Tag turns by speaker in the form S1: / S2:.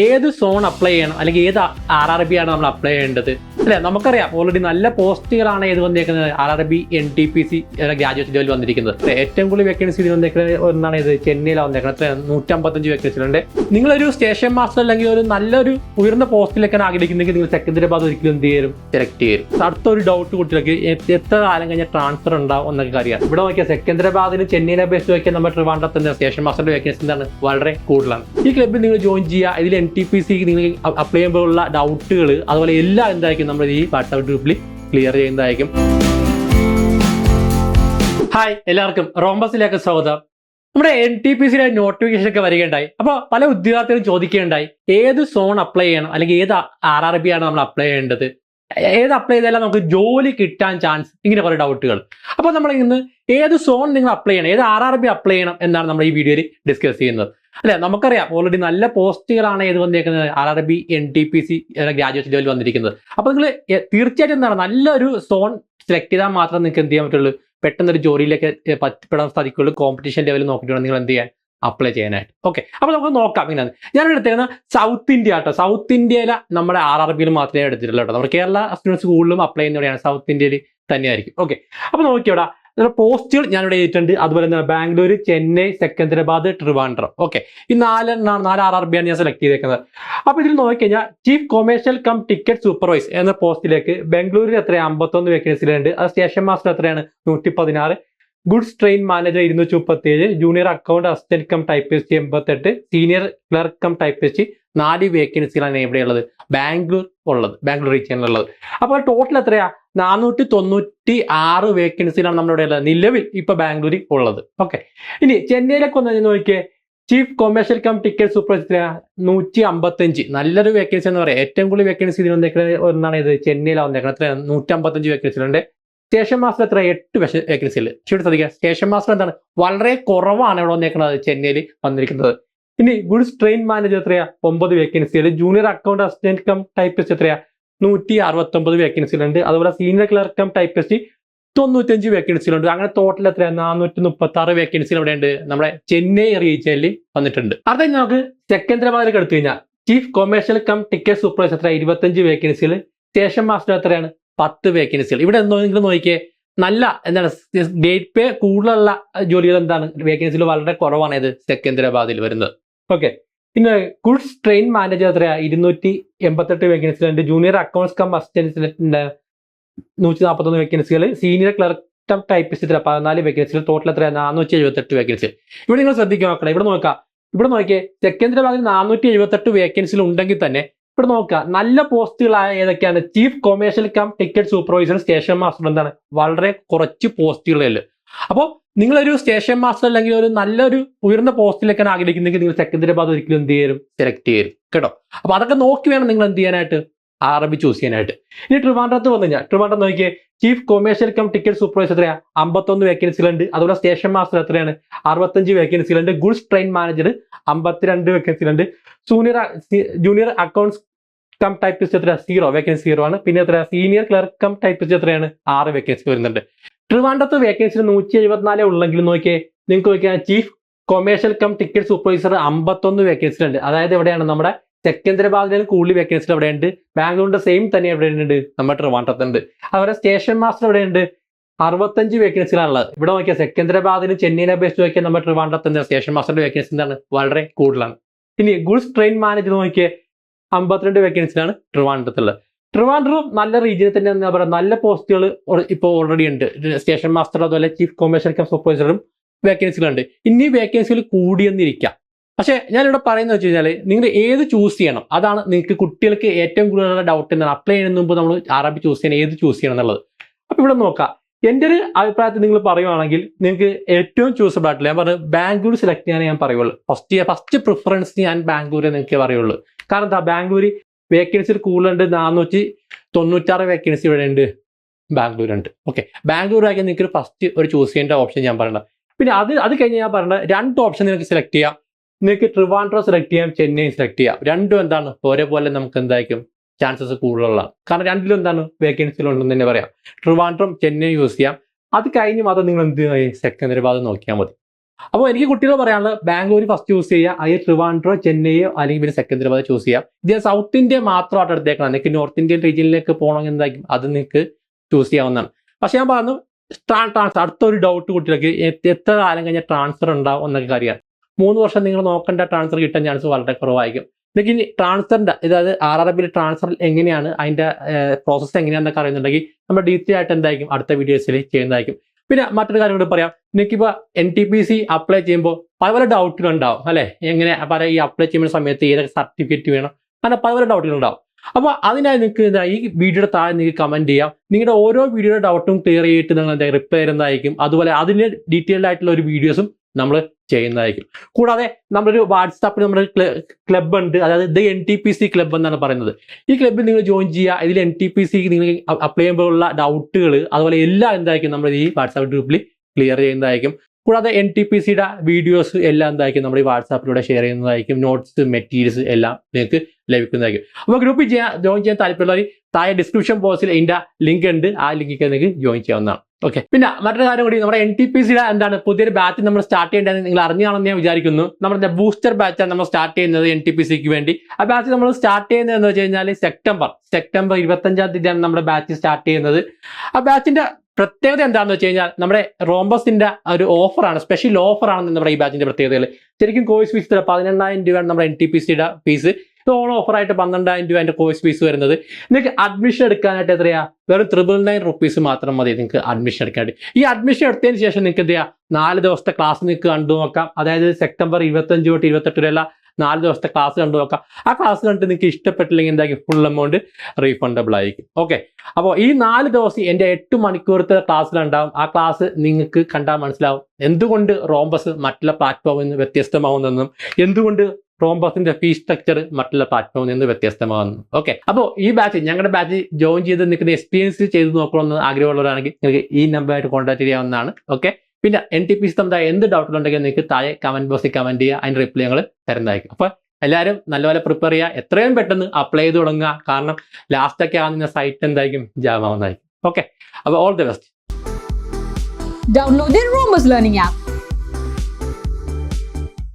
S1: ഏത് zone apply ചെയ്യണം? അല്ലെങ്കിൽ ഏത് ആർ ആർ ബി ആണ് നമ്മൾ അപ്ലൈ ചെയ്യേണ്ടത്? അല്ലെ? നമുക്കറിയാം ഓൾറെഡി നല്ല പോസ്റ്റുകളാണ് ഏത് വന്നേക്കുന്നത്? R R B N T P C graduate level വന്നിരിക്കുന്നത്? ഏറ്റവും കൂടുതൽ വേക്കൻസി വന്നേക്കുന്നത് ഒന്നാണ് ഇത് ചെന്നൈയിലാണ് വന്നേക്കുന്നത്. നൂറ്റമ്പത്തഞ്ച് വേക്കൻസികളുണ്ട് നിങ്ങളൊരു സ്റ്റേഷൻ മാസ്റ്റർ അല്ലെങ്കിൽ ഒരു നല്ലൊരു ഉയർന്ന പോസ്റ്റിലേക്കാണ് ആഗ്രഹിക്കുന്നെങ്കിൽ നിങ്ങൾ സെക്കൻഡരാബാദ് ഒരിക്കലും എന്ത് ചെയ്യും സെലക്ട് ചെയ്യും അടുത്തൊരു ഡൗട്ട് കുട്ടികൾക്ക് എത്ര കാലം കഴിഞ്ഞാൽ ട്രാൻസ്ഫർ ഉണ്ടാവും എന്നൊക്കെ അറിയാം. ഇവിടെ നോക്കിയാൽ സെക്കൻഡരാബാദിന് ചെന്നൈയിലെ ബേസ് നോക്കിയാൽ നമ്മുടെ ട്രിവാൻഡ്രത്തിന്റെ സ്റ്റേഷൻ മാസ്റ്ററിന്റെ വേക്കൻസി എന്താണ്? വളരെ കൂടുതലാണ്. ഈ ക്ലബ്ബിൽ നിങ്ങൾ ജോയിൻ ചെയ്യുക. ഇതിൽ എൻ ടി പി സി നിങ്ങൾ അപ്ലൈ ചെയ്യുമ്പോഴുള്ള ഡൗട്ടുകൾ അതുപോലെ എല്ലാം എന്തായിരിക്കും നമ്മൾ ഈ വാട്സാപ്പ് ഗ്രൂപ്പിൽ ക്ലിയർ ചെയ്യുന്നതായിരിക്കും. ഹായ് എല്ലാവർക്കും. റോംബസിലേക്ക് സ്വാഗതം. നമ്മുടെ എൻ ടി പി സിയുടെ നോട്ടിഫിക്കേഷൻ ഒക്കെ വരികയുണ്ടായി. അപ്പോൾ പല ഉദ്യോഗാർത്ഥികളും ചോദിക്കുകയുണ്ടായി ഏത് സോൺ അപ്ലൈ ചെയ്യണം? അല്ലെങ്കിൽ ഏത് ആർ ആർ ബി ആണ് നമ്മൾ അപ്ലൈ ചെയ്യേണ്ടത്? ഏത് അപ്ലൈ ചെയ്താലും നമുക്ക് ജോലി കിട്ടാൻ ചാൻസ് ഇങ്ങനെ കുറേ ഡൗട്ടുകൾ അപ്പോൾ നമ്മൾ ഇന്ന് ഏത് സോൺ നിങ്ങൾ അപ്ലൈ ചെയ്യണം ഏത് ആർ ആർ ബി അപ്ലൈ ചെയ്യണം എന്നാണ് നമ്മൾ ഈ വീഡിയോയിൽ ഡിസ്കസ് ചെയ്യുന്നത്. അല്ലെ? നമുക്കറിയാം ഓൾറെഡി നല്ല പോസ്റ്റുകളാണ് ഏത് വന്നിരിക്കുന്നത്? R R B N T P C graduate level വന്നിരിക്കുന്നത്. അപ്പോൾ നിങ്ങൾ തീർച്ചയായിട്ടും എന്താണ് നല്ലൊരു സോൺ സെലക്ട് ചെയ്താൽ മാത്രം നിങ്ങൾക്ക് എന്ത് ചെയ്യാൻ പറ്റുള്ളൂ? പെട്ടെന്നൊരു ജോലിയിലേക്ക് പറ്റപ്പെടാൻ സാധിക്കുള്ളൂ കോമ്പറ്റീഷൻ ലെവലിൽ നോക്കിയിട്ടുണ്ടെങ്കിൽ നിങ്ങൾ എന്ത് ചെയ്യാൻ അപ്ലൈ ചെയ്യാനായിട്ട്. ഓക്കെ അപ്പോൾ നമുക്ക് നോക്കാം ഇങ്ങനെ. ഞാൻ എടുത്തിരുന്ന സൗത്ത് ഇന്ത്യ കേട്ടോ സൗത്ത് ഇന്ത്യയിലെ നമ്മുടെ ആർ ആർ ബിയിൽ മാത്രമേ എടുത്തിട്ടുള്ളൂ കേട്ടോ നമ്മുടെ കേരള സ്റ്റുഡൻസ് സ്കൂളിലും അപ്ലൈ ചെയ്യുന്നവരെയാണ് സൗത്ത് ഇന്ത്യയിൽ തന്നെയായിരിക്കും. ഓക്കെ അപ്പോൾ നോക്കിയോടാ. പോസ്റ്റുകൾ ഞാനിവിടെ എഴുതിയിട്ടുണ്ട് അതുപോലെ തന്നെ ബാംഗ്ലൂർ ചെന്നൈ സെക്കന്ദരാബാദ് ട്രിവാൻഡ്രം. ഓക്കെ ഈ നാലെണ്ണാണ് നാല് ആർ ആർ ബി ആണ് ഞാൻ സെലക്ട് ചെയ്തേക്കുന്നത്. അപ്പോൾ ഇതിൽ നോക്കിക്കഴിഞ്ഞാൽ chief commercial cum ticket supervise എന്ന പോസ്റ്റിലേക്ക് ബാംഗ്ലൂരിൽ എത്രയാണ് അമ്പത്തൊന്ന് വേക്കൻസിലുണ്ട് അത് സ്റ്റേഷൻ മാസ്റ്റർ എത്രയാണ്? നൂറ്റി പതിനാറ് ഗുഡ്സ് ട്രെയിൻ മാനേജർ ഇരുന്നൂറ്റി മുപ്പത്തി ഏഴ് junior account assistant cum typist എൺപത്തെട്ട് സീനിയർ ക്ലർക്ക് കം ടൈപ്പിസ്റ്റ് നാല് വേക്കൻസികളാണ് എവിടെയുള്ളത് ബാംഗ്ലൂർ ഉള്ളത് ബാംഗ്ലൂർ റീജിയനിലുള്ളത് അപ്പോൾ ടോട്ടൽ എത്രയാ? നാനൂറ്റി തൊണ്ണൂറ്റി ആറ് വേക്കൻസികളാണ് നമ്മുടെ ഉള്ളത്. നിലവിൽ ഇപ്പൊ ബാംഗ്ലൂരിൽ ഉള്ളത്. ഓക്കെ ഇനി ചെന്നൈയിലൊക്കെ ഒന്ന് നോക്കിയേ. Chief commercial cum ticket super നൂറ്റി അമ്പത്തഞ്ച് നല്ലൊരു വേക്കൻസി എന്ന് പറയാം. ഏറ്റവും കൂടുതൽ വേക്കൻസി ഇതിൽ വന്നേക്കുന്നത് ഒന്നാണ് ഇത്. ചെന്നൈയിലാണ് വന്നേക്കുന്നത് നൂറ്റി അമ്പത്തഞ്ച് വേക്കൻസികളുണ്ട് സ്റ്റേഷൻ മാസ്റ്റർ എത്ര? എട്ട് വേക്കൻസിയിൽ ചൂട് ശ്രദ്ധിക്കുക. സ്റ്റേഷൻ മാസ്റ്റർ എന്താണ്? വളരെ കുറവാണ് ഇവിടെ വന്നേക്കുന്നത് ചെന്നൈയിൽ വന്നിരിക്കുന്നത്. ഇനി ഗുഡ്സ് ട്രെയിൻ മാനേജർ എത്രയാ? ഒമ്പത് വേക്കൻസിയിൽ junior account assistant cum typist എത്രയാ? നൂറ്റി അറുപത്തി ഒമ്പത് വേക്കൻസിയിലുണ്ട് അതുപോലെ സീനിയർ ക്ലർക്ക് കം ടൈപ്പിസ്റ്റ് തൊണ്ണൂറ്റഞ്ച് വേക്കൻസിയിലുണ്ട് അങ്ങനെ ടോട്ടൽ എത്രയാ? നാനൂറ്റി മുപ്പത്തി ആറ് വേക്കൻസികൾ ഇവിടെ ഉണ്ട് നമ്മുടെ ചെന്നൈ റീജിയനിൽ വന്നിട്ടുണ്ട്. അടുത്ത നമുക്ക് സെക്കൻഡരാബാദിലേക്ക് എടുത്തു കഴിഞ്ഞാൽ. Chief commercial cum ticket supervisor എത്ര ഇരുപത്തഞ്ച് വേക്കൻസിയിൽ സ്റ്റേഷൻ മാസ്റ്റർ എത്രയാണ്? പത്ത് വേക്കൻസികൾ ഇവിടെ നിങ്ങൾ നോക്കിയേ നല്ല എന്താണ് ഗേറ്റ് പേ കൂടുതലുള്ള ജോലികൾ എന്താണ്? വേക്കൻസികൾ വളരെ കുറവാണ് ഇത് സെക്കന്ദരാബാദിൽ വരുന്നത്. ഓക്കെ പിന്നെ ഗുഡ്സ് ട്രെയിൻ മാനേജർ എത്രയാ? ഇരുന്നൂറ്റി എൺപത്തെട്ട് വേക്കൻസികളുണ്ട് ജൂനിയർ അക്കൗണ്ട്സ് കം അസിസ്റ്റന്റ് നൂറ്റി നാൽപ്പത്തൊന്ന് വേക്കൻസികൾ സീനിയർ ക്ലർക്ക് ടൈപ്പിസ്റ്റ് എത്ര പതിനാല് വേക്കൻസികൾ ടോട്ടൽ എത്ര നാനൂറ്റി എഴുപത്തെട്ട് വേക്കൻസി ഇവിടെ നിങ്ങൾ ശ്രദ്ധിക്കുക നോക്കണം. ഇവിടെ നോക്കാം. ഇവിടെ നോക്കിയേ സെക്കന്ദരാബാദിൽ നാനൂറ്റി എഴുപത്തെട്ട് വേക്കൻസികൾ ഉണ്ടെങ്കിൽ തന്നെ ഇവിടെ നോക്കുക നല്ല പോസ്റ്റുകളായ ഏതൊക്കെയാണ്? Chief commercial cum ticket supervisor station master എന്താണ്? വളരെ കുറച്ച് പോസ്റ്റുകളല്ല അപ്പോൾ നിങ്ങളൊരു സ്റ്റേഷൻ മാസ്റ്റർ അല്ലെങ്കിൽ ഒരു നല്ലൊരു ഉയർന്ന പോസ്റ്റിലേക്കാണ് ആഗ്രഹിക്കുന്നെങ്കിൽ നിങ്ങൾ സെക്കൻഡറി ഭാഗം ഒരിക്കലും എന്ത് ചെയ്യും സെലക്ട് ചെയ്യും കേട്ടോ? അപ്പൊ അതൊക്കെ നോക്കി വേണം നിങ്ങൾ എന്ത് ചെയ്യാനായിട്ട്. അറബി ചൂസ് ചെയ്യാനായിട്ട്. ഇനി ട്രിവാൻഡ്രത്ത് വന്നു കഴിഞ്ഞാൽ ട്രിവാൻഡ്രം നോക്കിയേ chief commercial cum ticket supervisor എത്രയാ? അമ്പത്തൊന്ന് വേക്കൻസികളുണ്ട് അതുപോലെ സ്റ്റേഷൻ മാസ്റ്റർ എത്രയാണ്? അറുപത്തഞ്ച് വേക്കൻസികളുണ്ട് ഗുഡ്സ് ട്രെയിൻ മാനേജർ അമ്പത്തിരണ്ട് വേക്കൻസികളുണ്ട് junior junior accounts cum typist എത്രയാ? സീറോ വേക്കൻസി സീറോ ആണ്. പിന്നെ എത്രയാ? സീനിയർ ക്ലർക്ക് കം ടൈപ്പിസ്റ്റ് എത്രയാണ്? ആറ് വേക്കൻസി വരുന്നുണ്ട്. ട്രിവാൻഡ്രത്ത് വേക്കൻസി നൂറ്റി എഴുപത്തിനാലേ ഉള്ളെങ്കിൽ നോക്കിയേ നിങ്ങൾക്ക് നോക്കിയാൽ chief commercial cum ticket supervisor അമ്പത്തൊന്ന് വേക്കൻസി ഉണ്ട് അതായത് എവിടെയാണ്? നമ്മുടെ സെക്കന്ദരാബാദിലും കൂടുതൽ വേക്കൻസി എവിടെയുണ്ട്? ബാംഗ്ലൂരിന്റെ സെയിം തന്നെ എവിടെയുണ്ട്? നമ്മുടെ ട്രിവാൻഡ്രത്തുണ്ട് അതുപോലെ സ്റ്റേഷൻ മാസ്റ്റർ എവിടെയുണ്ട്? അറുപത്തഞ്ച് വേക്കൻസികളാണുള്ളത് ഇവിടെ നോക്കിയാൽ സെക്കന്ദരാബാദിലും ചെന്നൈനെ അപേക്ഷിച്ച് നോക്കിയാൽ നമ്മുടെ ട്രിവാൻഡ്രത്തിന്റെ സ്റ്റേഷൻ മാസ്റ്ററിന്റെ വേക്കൻസി എന്താണ് വളരെ കൂടുതലാണ്. ഇനി ഗുഡ്സ് ട്രെയിൻ മാനേജർ നോക്കിയ അമ്പത്തിരണ്ട് വേക്കൻസിലാണ് ട്രിവാൻഡ്രത്തുള്ളത് ട്രിവാൻഡ്രം നല്ല റീജിയനിൽ തന്നെ എന്താ പറയുക നല്ല പോസ്റ്റുകൾ ഇപ്പോൾ ഓൾറെഡി ഉണ്ട്. സ്റ്റേഷൻ മാസ്റ്റർ അതുപോലെ ചീഫ് കൊമേഴ്ഷ്യൽ കം സൂപ്പർവൈസറും വേക്കൻസികളുണ്ട് ഇനി വേക്കൻസികൾ കൂടിയെന്നിരിക്കാം. പക്ഷേ ഞാനിവിടെ പറയുന്നത് വെച്ച് കഴിഞ്ഞാൽ നിങ്ങൾ ഏത് ചൂസ് ചെയ്യണം? അതാണ് നിങ്ങൾക്ക് കുട്ടികൾക്ക് ഏറ്റവും കൂടുതലുള്ള ഡൗട്ട് എന്താണ് അപ്ലൈ ചെയ്യുന്ന മുമ്പ് നമ്മൾ അറബി ചൂസ് ചെയ്യണം ഏത് ചൂസ് ചെയ്യണം എന്നുള്ളത്. അപ്പോൾ ഇവിടെ നോക്കാം. എന്റെ ഒരു അഭിപ്രായത്തിൽ നിങ്ങൾ പറയുവാണെങ്കിൽ നിങ്ങൾക്ക് ഏറ്റവും ചൂസബിൾ ആയിട്ടില്ല ഞാൻ പറഞ്ഞു ബാംഗ്ലൂർ സെലക്ട് ചെയ്യാനേ ഞാൻ പറയുള്ളൂ. ഫസ്റ്റ് ഫസ്റ്റ് പ്രിഫറൻസ് ഞാൻ ബാംഗ്ലൂരെ നിങ്ങൾക്ക് പറയുള്ളൂ. കാരണം എന്താ? ബാംഗ്ലൂർ വേക്കൻസി കൂടുതലുണ്ട് നാനൂറ്റി തൊണ്ണൂറ്റാറ് വേക്കൻസി ഇവിടെ ഉണ്ട്. ബാംഗ്ലൂർ ഉണ്ട് ഓക്കെ ബാംഗ്ലൂർ ആക്കി നിങ്ങൾക്ക് ഫസ്റ്റ് ഒരു ചൂസ് ചെയ്യേണ്ട ഓപ്ഷൻ ഞാൻ പറയണ്ട. പിന്നെ അത് അത് കഴിഞ്ഞ് ഞാൻ പറയേണ്ട രണ്ട് ഓപ്ഷൻ നിങ്ങൾക്ക് സെലക്ട് ചെയ്യാം. നിങ്ങൾക്ക് ട്രിവാൻഡ്രം സെലക്ട് ചെയ്യാം ചെന്നൈ സെലക്ട് ചെയ്യാം. രണ്ടും എന്താണ്? ഒരേപോലെ നമുക്ക് എന്തായിരിക്കും? ചാൻസസ് കൂടുതലുള്ളതാണ് കാരണം രണ്ടിലും എന്താണ്? വേക്കൻസികളുണ്ടെന്ന് തന്നെ പറയാം. ട്രിവാൻഡ്രം ചെന്നൈ യൂസ് ചെയ്യാം. അത് കഴിഞ്ഞ് മാത്രം നിങ്ങൾ എന്ത് ഭാഗം നോക്കിയാൽ മതി. അപ്പോൾ എനിക്ക് കുട്ടികൾ പറയാനുള്ളത് ബാംഗ്ലൂർ ഫസ്റ്റ് ചൂസ് ചെയ്യുക അല്ലെങ്കിൽ ട്രിവാൻഡ്രോ ചെന്നൈയോ അല്ലെങ്കിൽ പിന്നെ ഹൈദരാബാദ് ചൂസ് ചെയ്യാം. ഇത് സൗത്ത് ഇന്ത്യ മാത്രമായിട്ട് എടുത്തേക്കണം. നിങ്ങൾക്ക് നോർത്ത് ഇന്ത്യൻ റീജിയനിലേക്ക് പോകണമെങ്കിൽ എന്തായിരിക്കും? അത് നിങ്ങൾക്ക് ചൂസ് ചെയ്യാവുന്നതാണ്. പക്ഷെ ഞാൻ പറഞ്ഞു ട്രാൻസ്ഫർ അടുത്തൊരു ഡൗട്ട് കുട്ടികൾക്ക് എത്ര കാലം കഴിഞ്ഞാൽ ട്രാൻസ്ഫർ ഉണ്ടാവും എന്നൊക്കെ അറിയാം. മൂന്ന് വർഷം നിങ്ങൾ നോക്കേണ്ട ട്രാൻസ്ഫർ കിട്ടാൻ ചാൻസ് വളരെ കുറവായിരിക്കും. നിങ്ങൾക്ക് ഇനി ട്രാൻസ്ഫറിന്റെ അതായത് ആർ ആർ ബിയിൽ ട്രാൻസ്ഫർ എങ്ങനെയാണ് അതിന്റെ പ്രോസസ്സ് എങ്ങനെയാണെന്നൊക്കെ അറിയുന്നുണ്ടെങ്കിൽ നമ്മൾ ഡീറ്റെയിൽ ആയിട്ട് എന്തായിരിക്കും അടുത്ത വീഡിയോസിൽ ചെയ്യുന്നതായിരിക്കും. പിന്നെ മറ്റൊരു കാര്യം കൂടി പറയാം. നിങ്ങൾക്കിപ്പോൾ N T P C apply ചെയ്യുമ്പോൾ പല പല ഡൗട്ടുകൾ ഉണ്ടാവും അല്ലേ? എങ്ങനെ പല ഈ അപ്ലൈ ചെയ്യുന്ന സമയത്ത് ഏതൊക്കെ സർട്ടിഫിക്കറ്റ് വേണം അങ്ങനെ പല പല ഡൗട്ടുകൾ ഉണ്ടാവും. അപ്പോൾ അതിനായി നിങ്ങൾക്ക് ഈ വീഡിയോയുടെ താഴെ നിങ്ങൾക്ക് കമന്റ് ചെയ്യാം. നിങ്ങളുടെ ഓരോ വീഡിയോയുടെ ഡൗട്ടും ക്ലിയർ ചെയ്തിട്ട് നിങ്ങൾ എന്താ റിപ്ലൈ തരുന്നതായിരിക്കും അതുപോലെ അതിന് ഡീറ്റെയിൽഡ് ആയിട്ടുള്ള ഒരു വീഡിയോസും നമ്മൾ ചെയ്യുന്നതായിരിക്കും. കൂടാതെ നമ്മളൊരു വാട്സാപ്പിൽ നമ്മുടെ ക്ലബ് ഉണ്ട് അതായത് the N T P C club എന്നാണ് പറയുന്നത്. ഈ ക്ലബ്ബിൽ നിങ്ങൾ ജോയിൻ ചെയ്യുക. ഇതിൽ എൻ ടി പി സി നിങ്ങൾ അപ്ലൈ ചെയ്യുമ്പോഴുള്ള ഡൗട്ടുകൾ അതുപോലെ എല്ലാം എന്തായിരിക്കും നമ്മൾ ഈ വാട്സാപ്പ് ഗ്രൂപ്പിൽ ക്ലിയർ ചെയ്യുന്നതായിരിക്കും. കൂടാതെ എൻ ടി പി സിയുടെ വീഡിയോസ് എല്ലാം എന്തായിരിക്കും നമ്മൾ ഈ വാട്സാപ്പിലൂടെ ഷെയർ ചെയ്യുന്നതായിരിക്കും. നോട്ട്സ് മെറ്റീരിയൽസ് എല്ലാം നിങ്ങൾക്ക് ലഭിക്കുന്നതായിരിക്കും. അപ്പോൾ ഗ്രൂപ്പിൽ ചെയ്യാൻ ജോയിൻ ചെയ്യാൻ താല്പര്യമുള്ളവർ താഴെ ഡിസ്ക്രിപ്ഷൻ ബോക്സിൽ ഇതിന്റെ ലിങ്ക് ഉണ്ട്. ആ ലിങ്കിൽ നിങ്ങൾക്ക് ജോയിൻ ചെയ്യാവുന്നതാണ്. ഓക്കെ പിന്നെ മറ്റൊരു കാര്യം കൂടി നമ്മുടെ എൻ ടി പി സിയുടെ എന്താണ് പുതിയൊരു ബാച്ച് നമ്മൾ സ്റ്റാർട്ട് ചെയ്യേണ്ടതെന്ന് നിങ്ങൾ അറിഞ്ഞാണെന്ന് ഞാൻ വിചാരിക്കുന്നു. നമ്മുടെ ബൂസ്റ്റർ ബാച്ചാണ് നമ്മൾ സ്റ്റാർട്ട് ചെയ്യുന്നത് എൻ ടി പി സിക്ക് വേണ്ടി. ആ ബാച്ച് നമ്മൾ സ്റ്റാർട്ട് ചെയ്യുന്നത് എന്ന് വെച്ച് കഴിഞ്ഞാൽ സെപ്റ്റംബർ സെപ്റ്റംബർ ഇരുപത്തഞ്ചാം തീയതിയാണ് നമ്മുടെ ബാച്ച് സ്റ്റാർട്ട് ചെയ്യുന്നത്. ആ ബാച്ചിന്റെ പ്രത്യേകത എന്താണെന്ന് വെച്ച് കഴിഞ്ഞാൽ നമ്മുടെ റോംബസിന്റെ ഒരു ഓഫറാണ് സ്പെഷ്യൽ ഓഫറാണ് നമ്മുടെ ഈ ബാച്ചിന്റെ പ്രത്യേകതകൾ ശരിക്കും കോഴ്സ് ഫീസ് പതിനെണ്ണായിരം രൂപയാണ് നമ്മുടെ എൻ ടി പി സിയുടെ ഫീസ് ഓൺ ഓഫറായിട്ട് പന്ത്രണ്ടായിരം രൂപ എന്റെ കോഴ്സ് ഫീസ് വരുന്നത്. നിങ്ങൾക്ക് അഡ്മിഷൻ എടുക്കാനായിട്ട് എത്രയാ? വെറും ത്രിബിൾ നയൻ റുപ്പീസ് മാത്രം മതി നിങ്ങൾക്ക് അഡ്മിഷൻ എടുക്കാനായിട്ട്. ഈ അഡ്മിഷൻ എടുത്തതിന് ശേഷം നിങ്ങൾക്ക് എന്ത് ചെയ്യാം നാല് ദിവസത്തെ ക്ലാസ് നിങ്ങൾക്ക് കണ്ടു നോക്കാം. അതായത് സെപ്റ്റംബർ ഇരുപത്തഞ്ച് തൊട്ട് ഇരുപത്തെട്ട് വരെയുള്ള നാല് ദിവസത്തെ ക്ലാസ് കണ്ടു നോക്കാം. ആ ക്ലാസ് കണ്ടിട്ട് നിങ്ങൾക്ക് ഇഷ്ടപ്പെട്ടില്ലെങ്കിൽ എന്താക്കി ഫുൾ എമൗണ്ട് റീഫണ്ടബിൾ ആയിരിക്കും. ഓക്കെ അപ്പോൾ ഈ നാല് ദിവസം എന്റെ എട്ട് മണിക്കൂറത്തെ ക്ലാസ്സിലുണ്ടാവും ആ ക്ലാസ് നിങ്ങൾക്ക് കണ്ടാൽ മനസ്സിലാവും. എന്തുകൊണ്ട് റോംബസ് മറ്റുള്ള പ്ലാറ്റ്ഫോമിൽ നിന്ന് വ്യത്യസ്തമാവുന്നതെന്നും എന്തുകൊണ്ട് റോംബസിന്റെ ഫീ സ്ട്രക്ചർ മറ്റുള്ള പ്ലാറ്റ്ഫോമിൽ നിന്ന് വ്യത്യസ്തമാകുന്നു. ഓക്കെ അപ്പോൾ ഈ ബാച്ച് ഞങ്ങളുടെ ബാച്ച് ജോയിൻ ചെയ്ത് നിൽക്കുന്ന എക്സ്പീരിയൻസ് ചെയ്ത് നോക്കണമെന്ന് ആഗ്രഹമുള്ളവരാണെങ്കിൽ നിങ്ങൾക്ക് ഈ നമ്പറായിട്ട് കോൺടാക്ട് ചെയ്യാവുന്നതാണ്. ഓക്കെ പിന്നെ എൻ ടി പി സി എന്ത് എന്ത് ഡൗട്ടുകളുണ്ടെങ്കിൽ നിങ്ങൾക്ക് താഴെ കമന്റ് ബോക്സിൽ കമന്റ് ചെയ്യുക. അതിന്റെ റിപ്ലൈ ഞങ്ങൾ തരുന്നതായിരിക്കും. അപ്പോൾ എല്ലാവരും നല്ലപോലെ പ്രിപ്പയർ ചെയ്യുക. എത്രയും പെട്ടെന്ന് അപ്ലൈ ചെയ്ത് തുടങ്ങുക. കാരണം ലാസ്റ്റ് ഒക്കെ ആകുന്ന സൈറ്റ് എന്തായിരിക്കും? ജാമാവുന്നതായിരിക്കും ഓക്കെ അപ്പോൾ all the best
S2: download Romus Learning app.